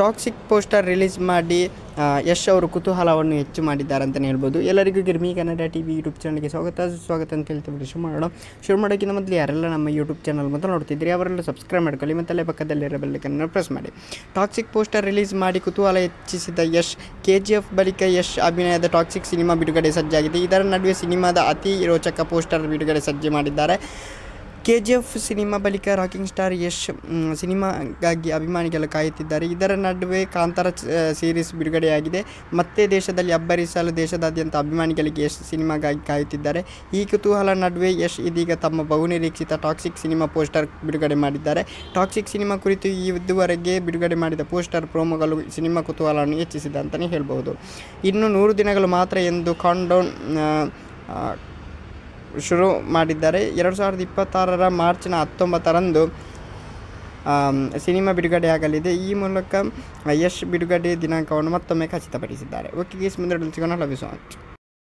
Toxic poster release ಮಾಡಿ ಯಶ್ ಅವರು ಕುತೂಹಲವನ್ನು ಹೆಚ್ಚು ಮಾಡಿದ್ದಾರೆ ಅಂತಲೇ ಹೇಳ್ಬೋದು. ಎಲ್ಲರಿಗೂ Girmi Kannada T V YouTube ಚಾನಲ್ಗೆ ಸ್ವಾಗತ. ಸ್ವಾಗತ ಅಂತ ಹೇಳ್ತೀವಿ ಶುರು ಮಾಡೋಣ. ಶುರು ಮಾಡೋಕ್ಕಿಂತ ಮೊದಲು ಯಾರೆಲ್ಲ ನಮ್ಮ ಯೂಟ್ಯೂಬ್ ಚಾನಲ್ ಮೊದಲು ನೋಡ್ತಿದ್ರಿ ಅವರೆಲ್ಲ ಸಬ್ಸ್ಕ್ರೈಬ್ ಮಾಡ್ಕೊಳ್ಳಿ, ಮತ್ತು ಅಲ್ಲೇ ಪಕ್ಕದಲ್ಲಿರೋ ಬೆಲ್ಲಕ್ಕನ್ನು ಪ್ರೆಸ್ ಮಾಡಿ. ಟಾಕ್ಸಿಕ್ ಪೋಸ್ಟರ್ ರಿಲೀಸ್ ಮಾಡಿ ಕುತೂಹಲ ಹೆಚ್ಚಿಸಿದ ಯಶ್ ಕೆ ಜಿ ಎಫ್ ಬಳಿಕ ಯಶ್ ಅಭಿನಯದ ಟಾಕ್ಸಿಕ್ ಸಿನಿಮಾ ಬಿಡುಗಡೆ ಸಜ್ಜಾಗಿದೆ. ಇದರ ನಡುವೆ ಸಿನಿಮಾದ ಅತಿ ರೋಚಕ ಪೋಸ್ಟರ್ ಬಿಡುಗಡೆ ಸಜ್ಜೆ ಮಾಡಿದ್ದಾರೆ. ಕೆ ಜಿ ಎಫ್ ಸಿನಿಮಾ ಬಳಿಕ ರಾಕಿಂಗ್ ಸ್ಟಾರ್ ಯಶ್ ಸಿನಿಮಾಗಾಗಿ ಅಭಿಮಾನಿಗಳು ಕಾಯುತ್ತಿದ್ದಾರೆ. ಇದರ ನಡುವೆ ಕಾಂತಾರ ಸೀರೀಸ್ ಬಿಡುಗಡೆಯಾಗಿದೆ. ಮತ್ತೆ ದೇಶದಲ್ಲಿ ಅಬ್ಬರಿಸಲು ದೇಶದಾದ್ಯಂತ ಅಭಿಮಾನಿಗಳಿಗೆ ಯಶ್ ಸಿನಿಮಾಗಾಗಿ ಕಾಯುತ್ತಿದ್ದಾರೆ. ಈ ಕುತೂಹಲ ನಡುವೆ ಯಶ್ ಇದೀಗ ತಮ್ಮ ಬಹುನಿರೀಕ್ಷಿತ ಟಾಕ್ಸಿಕ್ ಸಿನಿಮಾ ಪೋಸ್ಟರ್ ಬಿಡುಗಡೆ ಮಾಡಿದ್ದಾರೆ. ಟಾಕ್ಸಿಕ್ ಸಿನಿಮಾ ಕುರಿತು ಇದುವರೆಗೆ ಬಿಡುಗಡೆ ಮಾಡಿದ ಪೋಸ್ಟರ್ ಪ್ರೋಮೋಗಳು ಸಿನಿಮಾ ಕುತೂಹಲವನ್ನು ಹೆಚ್ಚಿಸಿದೆ ಅಂತಲೇ ಹೇಳ್ಬೋದು ಇನ್ನು ನೂರು ದಿನಗಳು ಮಾತ್ರ ಎಂದು ಕಾಂಡೌನ್ ಶುರು ಮಾಡಿದ್ದಾರೆ. ಎರಡು ಸಾವಿರದ ಇಪ್ಪತ್ತಾರರ ಮಾರ್ಚ್ನ ಹತ್ತೊಂಬತ್ತರಂದು ಸಿನಿಮಾ ಸಿನಿಮಾ ಬಿಡುಗಡೆಯಾಗಲಿದೆ ಈ ಮೂಲಕ ಯಶ್ ಬಿಡುಗಡೆ ದಿನಾಂಕವನ್ನು ಮತ್ತೊಮ್ಮೆ ಖಚಿತಪಡಿಸಿದ್ದಾರೆ. ಓಕೆ ಗೀಸ್ ಮುಂದೆ ಸಿಗೋಣ ಲವ್ ಯು